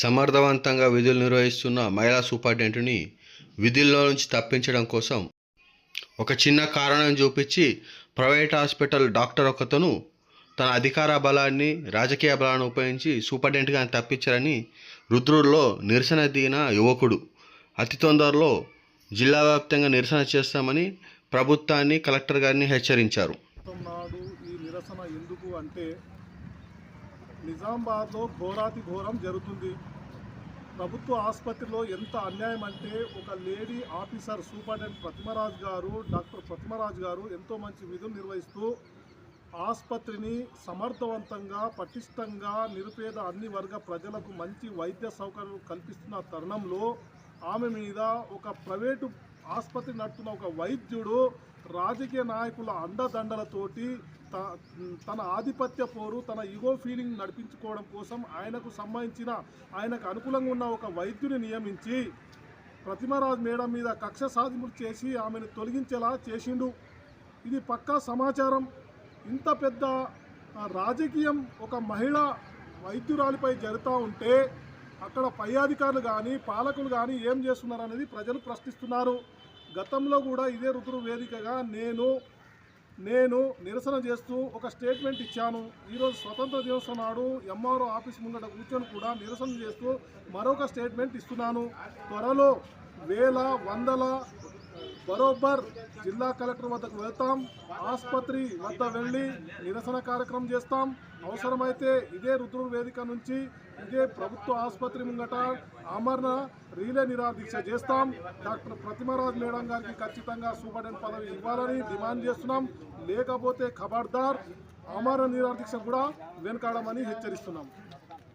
సమర్థవంతంగా విధులు నిర్వహిస్తున్న మహిళా సూపరింటెండెంట్ని విధుల్లో నుంచి తప్పించడం కోసం ఒక చిన్న కారణం చూపించి ప్రైవేట్ హాస్పిటల్ డాక్టర్ ఒకతను తన అధికార బలాన్ని రాజకీయ బలాన్ని ఉపయోగించి సూపరింటెండెంట్గా తప్పించారని రుద్రుల్లో నిరసన దిగిన యువకుడు. అతి తొందరలో జిల్లా వ్యాప్తంగా నిరసన చేస్తామని ప్రభుత్వాన్ని కలెక్టర్ గారిని హెచ్చరించారు. ఈ నిరసన ఎందుకు అంటే నిజామాబాద్లో ఘోరాతి ఘోరం జరుగుతుంది. ప్రభుత్వ ఆసుపత్రిలో ఎంత అన్యాయం అంటే ఒక లేడీ ఆఫీసర్ సూపరింటెండెంట్ ప్రతిమరాజు గారు డాక్టర్ ప్రతిమరాజు గారు ఎంతో మంచి విధులు నిర్వహిస్తూ ఆసుపత్రిని సమర్థవంతంగా పటిష్టంగా నిరుపేద అన్ని వర్గ ప్రజలకు మంచి వైద్య సౌకర్యం కల్పిస్తున్న తరుణంలో ఆమె మీద ఒక ప్రైవేటు ఆసుపత్రి నడుపుతున్న ఒక వైద్యుడు రాజకీయ నాయకుల అండదండలతోటి త- తన ఆధిపత్య పోరు తన ఈగో ఫీలింగ్ నడిపించుకోవడం కోసం ఆయనకు సంబంధించిన ఆయనకు అనుకూలంగా ఉన్న ఒక వైద్యుని నియమించి ప్రతిమరాజ్ మేడం మీద కక్ష సాధింపులు చేసి ఆమెను తొలగించేలా చేసిండు. ఇది పక్కా సమాచారం. ఇంత పెద్ద రాజకీయం ఒక మహిళ వైద్యురాలిపై జరుగుతూ ఉంటే అక్కడ పై అధికారులు కానీ పాలకులు కానీ ఏం చేస్తున్నారు అనేది ప్రజలు ప్రశ్నిస్తున్నారు. గతంలో కూడా ఇదే రుతురు వేదికగా నేను నేను నిరసన చేస్తూ ఒక స్టేట్మెంట్ ఇచ్చాను. ఈరోజు స్వతంత్ర దినోత్సవం నాడు ఎంఆర్ఓ ఆఫీస్ ముంగట కూర్చొని కూడా నిరసన చేస్తూ మరొక స్టేట్మెంట్ ఇస్తున్నాను. త్వరలో వేల వందల బరోబర్ జిల్లా కలెక్టర్ వద్దకు వెళ్తాం. ఆసుపత్రి వద్ద వెళ్ళి నిరసన కార్యక్రమం చేస్తాం. అవసరమైతే ఇదే రుద్రుడు వేదిక నుంచి ఇదే ప్రభుత్వ ఆసుపత్రి ముంగట అమరణ రీలే నిరాదీక్ష చేస్తాం. డాక్టర్ ప్రతిమరాజ్ మేడం గారికి ఖచ్చితంగా సూపరింటెండెంట్ పదవి ఇవ్వాలని డిమాండ్ చేస్తున్నాం. లేకపోతే ఖబర్దార్ అమరణ నిరాదీక్ష కూడా వెనకాడమని హెచ్చరిస్తున్నాం.